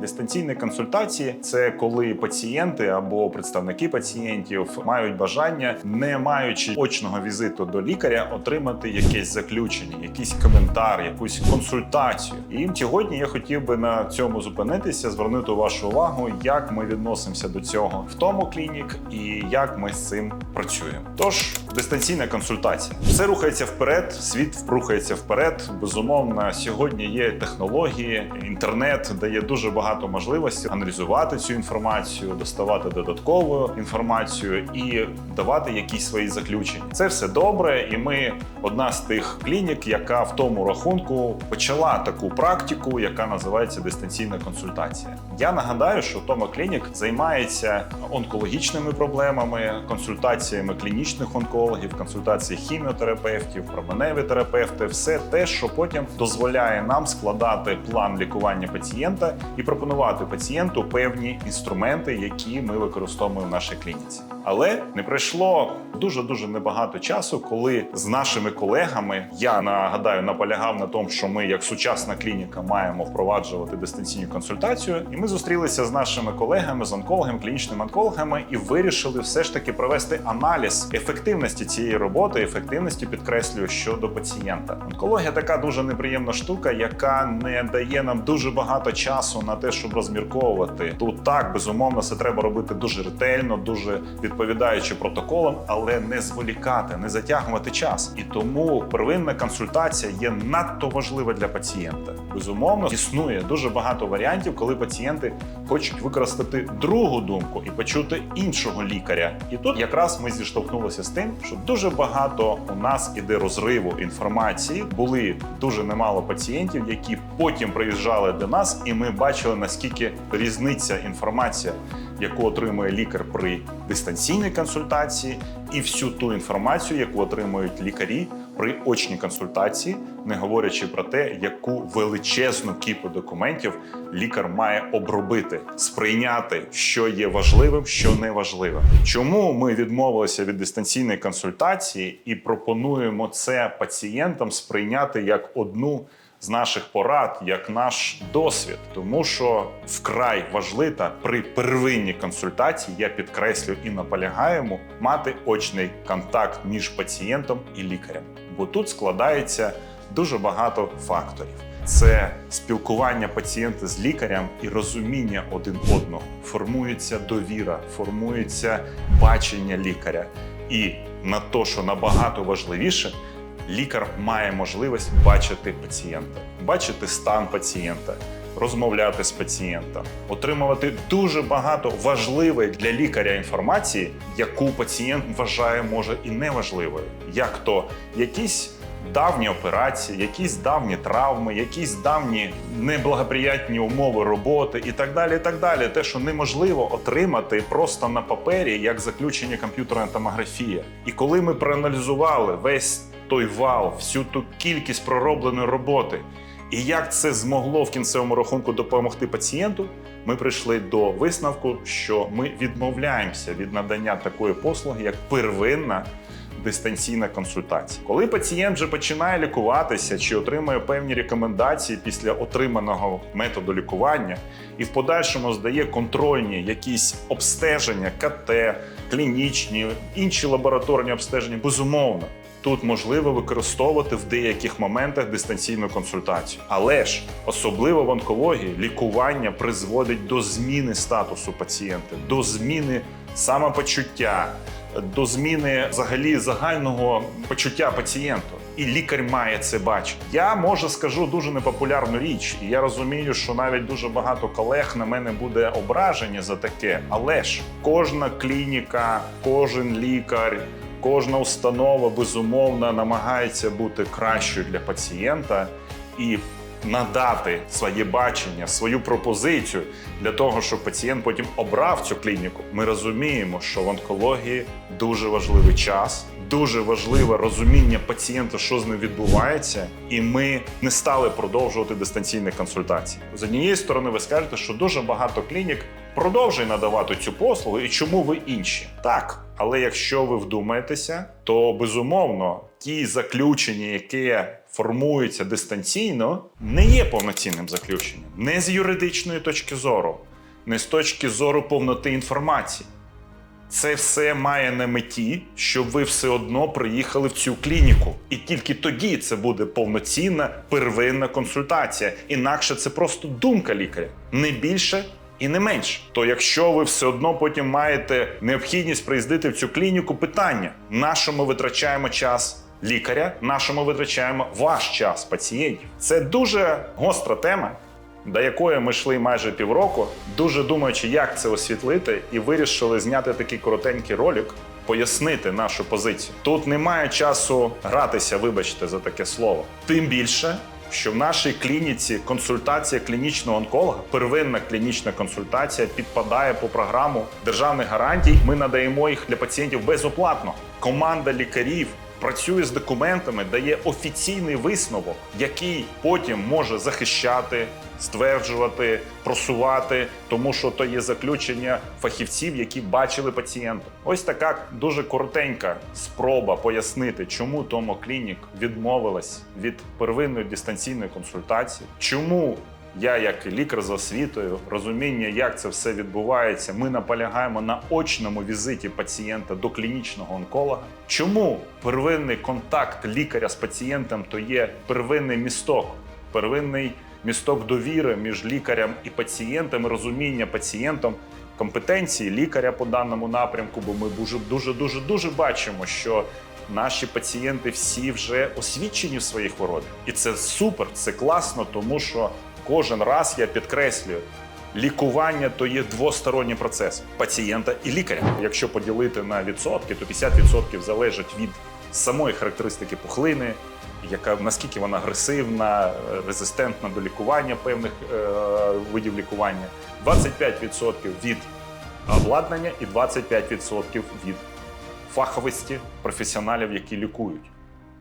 Дистанційні консультації це коли пацієнти або представники пацієнтів мають бажання, не маючи очного візиту до лікаря, отримати якесь заключення, якийсь коментар, якусь консультацію. І сьогодні я хотів би на цьому зупинитися, звернути вашу увагу, як ми відносимося до цього в тому клінік і як ми з цим працюємо. Тож дистанційна консультація все рухається вперед, світ рухається вперед. Безумовно, сьогодні є технології, інтернет дає дуже багато можливостей аналізувати цю інформацію, доставати додаткову інформацію і давати якісь свої заключення. Це все добре, і ми одна з тих клінік, яка в тому рахунку почала таку практику, яка називається дистанційна консультація. Я нагадаю, що Тома Клінік займається онкологічними проблемами, консультаціями клінічних онкологів, консультації хіміотерапевтів, променеві терапевти, все те, що потім дозволяє нам складати план лікування пацієнта і пропонувати пацієнту певні інструменти, які ми використовуємо в нашій клініці. Але не пройшло дуже дуже небагато часу, коли з нашими колегами я нагадаю наполягав на тому, що ми, як сучасна клініка, маємо впроваджувати дистанційну консультацію. І ми зустрілися з нашими колегами, з онкологами, клінічними онкологами, і вирішили все ж таки провести аналіз ефективності цієї роботи, ефективності підкреслюю щодо пацієнта. Онкологія така дуже неприємна штука, яка не дає нам дуже багато часу на те, щоб розмірковувати. Тут так безумовно це треба робити дуже ретельно, дуже відповідаючи протоколам, але не зволікати, не затягувати час. І тому первинна консультація є надто важлива для пацієнта. Безумовно, існує дуже багато варіантів, коли пацієнти хочуть використати другу думку і почути іншого лікаря. І тут якраз ми зіштовхнулися з тим, що дуже багато у нас іде розриву інформації. Були дуже немало пацієнтів, які потім приїжджали до нас, і ми бачили наскільки різниця інформація, яку отримує лікар при дистанційній консультації, і всю ту інформацію, яку отримують лікарі при очній консультації, не говорячи про те, яку величезну кіпу документів лікар має обробити, сприйняти, що є важливим, що не важливим. Чому ми відмовилися від дистанційної консультації і пропонуємо це пацієнтам сприйняти як одну з наших порад як наш досвід, тому що вкрай важливо при первинній консультації я підкреслю і наполягаємо мати очний контакт між пацієнтом і лікарем, бо тут складається дуже багато факторів. Це спілкування пацієнта з лікарем і розуміння один одного. Формується довіра, формується бачення лікаря. І на те, що набагато важливіше, лікар має можливість бачити пацієнта, бачити стан пацієнта, розмовляти з пацієнтом, отримувати дуже багато важливої для лікаря інформації, яку пацієнт вважає може і неважливою, як то якісь. Давні операції, якісь давні травми, якісь давні неблагоприятні умови роботи і так далі. і так далі. Те, що неможливо отримати просто на папері, як заключення комп'ютерної томографії. І коли ми проаналізували весь той вал, всю ту кількість проробленої роботи, і як це змогло в кінцевому рахунку допомогти пацієнту, ми прийшли до висновку, що ми відмовляємося від надання такої послуги, як первинна дистанційна консультація. Коли пацієнт вже починає лікуватися чи отримує певні рекомендації після отриманого методу лікування, і в подальшому здає контрольні якісь обстеження, КТ, клінічні, інші лабораторні обстеження, безумовно. Тут можливо використовувати в деяких моментах дистанційну консультацію, але ж особливо в онкології лікування призводить до зміни статусу пацієнта, до зміни самопочуття, до зміни взагалі загального почуття пацієнта. І лікар має це бачити. Я може скажу дуже непопулярну річ, і я розумію, що навіть дуже багато колег на мене буде ображення за таке. Але ж кожна клініка, кожен лікар. Кожна установа безумовно намагається бути кращою для пацієнта і надати своє бачення, свою пропозицію для того, щоб пацієнт потім обрав цю клініку. Ми розуміємо, що в онкології дуже важливий час, дуже важливе розуміння пацієнта, що з ним відбувається, і ми не стали продовжувати дистанційні консультації. З однієї сторони, ви скажете, що дуже багато клінік продовжує надавати цю послугу, і чому ви інші? Так. Але якщо ви вдумаєтеся, то безумовно ті заключення, які формується дистанційно, не є повноцінним заключенням. Не з юридичної точки зору, не з точки зору повноти інформації. Це все має на меті, щоб ви все одно приїхали в цю клініку. І тільки тоді це буде повноцінна первинна консультація. Інакше це просто думка лікаря, не більше і не менше. То якщо ви все одно потім маєте необхідність приїздити в цю клініку, питання: на що ми витрачаємо час лікаря, на що ми витрачаємо ваш час пацієнтів? Це дуже гостра тема до якої ми йшли майже півроку, дуже думаючи, як це освітлити, і вирішили зняти такий коротенький ролик, пояснити нашу позицію. Тут немає часу гратися, вибачте за таке слово. Тим більше. Що в нашій клініці консультація клінічного онколога, первинна клінічна консультація підпадає по програму державних гарантій. Ми надаємо їх для пацієнтів безоплатно. Команда лікарів працює з документами, дає офіційний висновок, який потім може захищати, стверджувати, просувати, тому що то є заключення фахівців, які бачили пацієнта. Ось така дуже коротенька спроба пояснити, чому Томо Клінік відмовилась від первинної дистанційної консультації, чому. Я, як лікар за освітою, розуміння, як це все відбувається, ми наполягаємо на очному візиті пацієнта до клінічного онколога. Чому первинний контакт лікаря з пацієнтом то є первинний місток, первинний місток довіри між лікарем і пацієнтом, розуміння пацієнтом компетенції лікаря по даному напрямку, бо ми дуже дуже дуже дуже бачимо, що наші пацієнти всі вже освічені в своїй хворобі, і це супер, це класно, тому що кожен раз я підкреслюю. Лікування то є двосторонній процес пацієнта і лікаря. Якщо поділити на відсотки, то 50% залежить від самої характеристики пухлини, яка наскільки вона агресивна, е, резистентна до лікування певних е, видів лікування, 25% від обладнання і 25% від фаховості професіоналів, які лікують.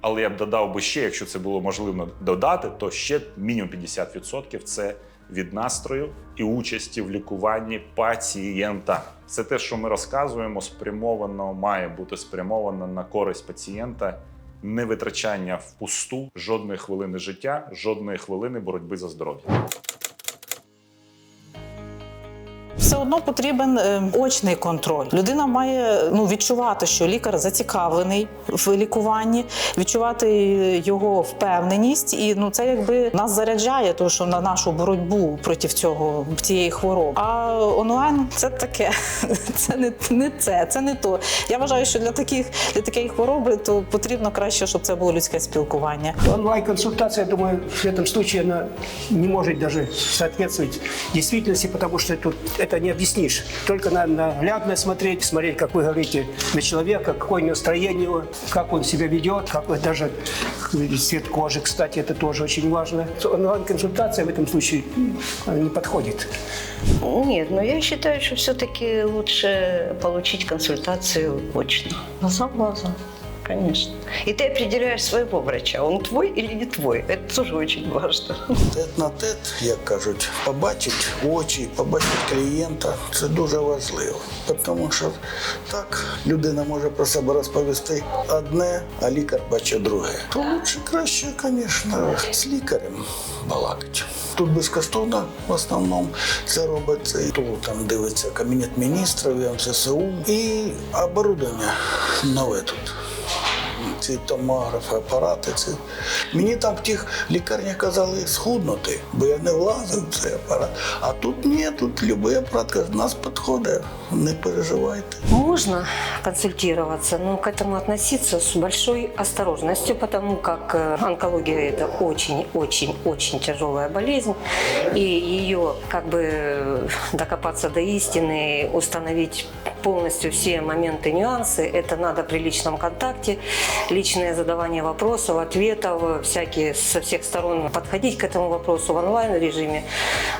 Але я б додав би ще, якщо це було можливо додати, то ще мінімум 50% це від настрою і участі в лікуванні пацієнта. Це те, що ми розказуємо, спрямовано має бути спрямовано на користь пацієнта, не витрачання впусту жодної хвилини життя, жодної хвилини боротьби за здоров'я. Все одно потрібен е, очний контроль. Людина має ну відчувати, що лікар зацікавлений в лікуванні, відчувати його впевненість, і ну це якби нас заряджає, тому що на нашу боротьбу проти цього цієї хвороби. А онлайн це таке, це не, не це, це не то. Я вважаю, що для таких для такої хвороби то потрібно краще, щоб це було людське спілкування. Онлайн-консультация, я думаю, в этом случае она не может даже соответствовать действительности, потому что тут это не объяснишь. Только надо наглядно смотреть, смотреть, как вы говорите, на человека, какое настроение его, как он себя ведет, как вот даже цвет кожи, кстати, это тоже очень важно. Онлайн-консультация в этом случае она не подходит. Нет, но я считаю, что все-таки лучше получить консультацию очно. Глаза в глаза, конечно. И ты определяешь своего врача, он твой или не твой. Это тоже очень важно. Тет на тет, як кажуть, побачить очі, побачить клієнта це дуже важливо. Тому що так людина може про себе розповісти одне, а лікар бачить друге. То лучше краще, звісно, з лікарем балакати. Тут безкоштовно в основному це робиться. Тут там дивиться кабінет міністрів, МССУ і оборудовання нове тут ці томографи, апарати. Ці. Мені там в тих лікарнях казали схуднути, бо я не влазив в цей апарат. А тут ні, тут будь-який апарат каже, нас підходить, не переживайте. Можно консультироваться, но к этому относиться с большой осторожностью, потому как э, онкология – это очень-очень-очень тяжелая болезнь, и ее как бы э, докопаться до истины, установить полностью все моменты, нюансы, это надо при личном контакте, личное задавание вопросов, ответов, всякие со всех сторон подходить к этому вопросу в онлайн-режиме,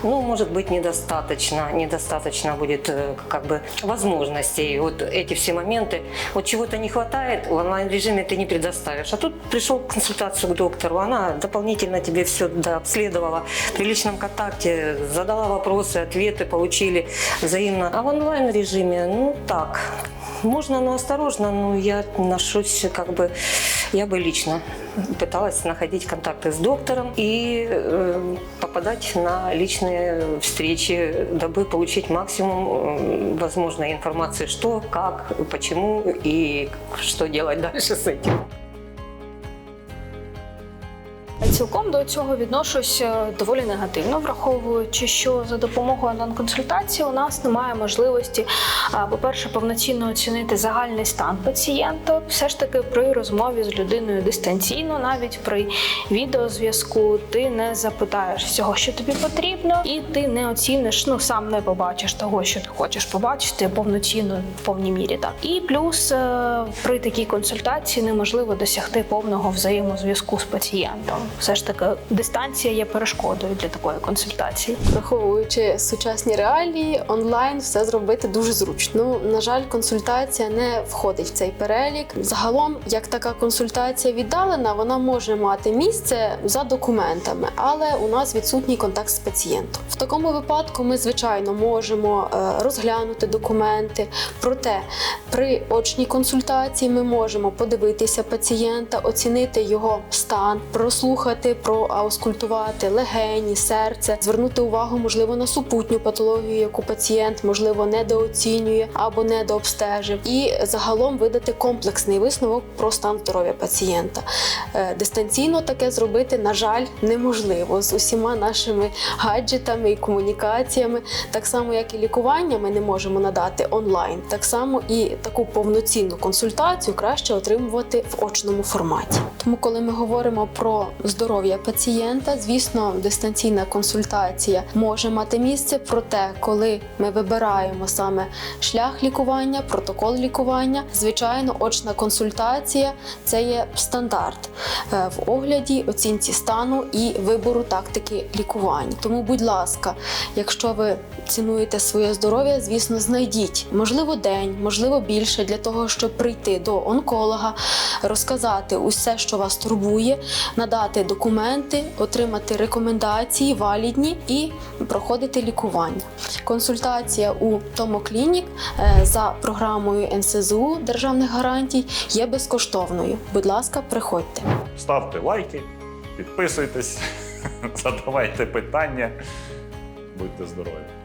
ну, может быть, недостаточно, недостаточно будет э, как бы возможностей. Вот эти все моменты, вот чего-то не хватает, в онлайн-режиме ты не предоставишь. А тут пришел консультацию к доктору, она дополнительно тебе все обследовала при личном контакте, задала вопросы, ответы получили взаимно. А в онлайн-режиме, ну так, можно, но осторожно, но я отношусь как бы я бы лично пыталась находить контакты с доктором и э, попадать на личные встречи, дабы получить максимум э, возможной информации, что, как, почему и что делать дальше с этим. Цілком до цього відношусь е, доволі негативно, враховуючи, що за допомогою онлайн-консультації у нас немає можливості, по-перше, повноцінно оцінити загальний стан пацієнта. Все ж таки при розмові з людиною дистанційно, навіть при відеозв'язку, ти не запитаєш всього, що тобі потрібно, і ти не оціниш, ну сам не побачиш того, що ти хочеш побачити повноцінно в повній мірі. Так і плюс е, при такій консультації неможливо досягти повного взаємозв'язку з пацієнтом. Все ж таки, дистанція є перешкодою для такої консультації. Враховуючи сучасні реалії, онлайн все зробити дуже зручно. Ну, на жаль, консультація не входить в цей перелік. Загалом, як така консультація віддалена, вона може мати місце за документами, але у нас відсутній контакт з пацієнтом. В такому випадку ми, звичайно, можемо е, розглянути документи. Проте при очній консультації ми можемо подивитися пацієнта, оцінити його стан, прослухати, проаускультувати легені, серце, звернути увагу, можливо, на супутню патологію, яку пацієнт можливо недооцінює або недообстежив, і загалом видати комплексний висновок про стан здоров'я пацієнта. Е, Дистанційно таке зробити, на жаль, неможливо з усіма нашими гаджетами і комунікаціями, так само як і лікування, ми не можемо надати онлайн. Так само і таку повноцінну консультацію краще отримувати в очному форматі. Тому, коли ми говоримо про здоров'я пацієнта, звісно, дистанційна консультація може мати місце. Проте, коли ми вибираємо саме шлях лікування, протокол лікування, звичайно, очна консультація це є стандарт е, в огляді, оцінці стану і вибору тактики лікування. Тому, будь ласка, якщо ви цінуєте своє здоров'я, звісно, знайдіть можливо день, можливо більше для того, щоб прийти до онколога, розказати усе, що вас турбує, надати документи, отримати рекомендації валідні і проходити лікування. Консультація у Томоклінік е, за програмою НСЗУ державних гарантій є безкоштовною. Будь ласка, приходьте. Ставте лайки, підписуйтесь, задавайте питання. Будьте здорові!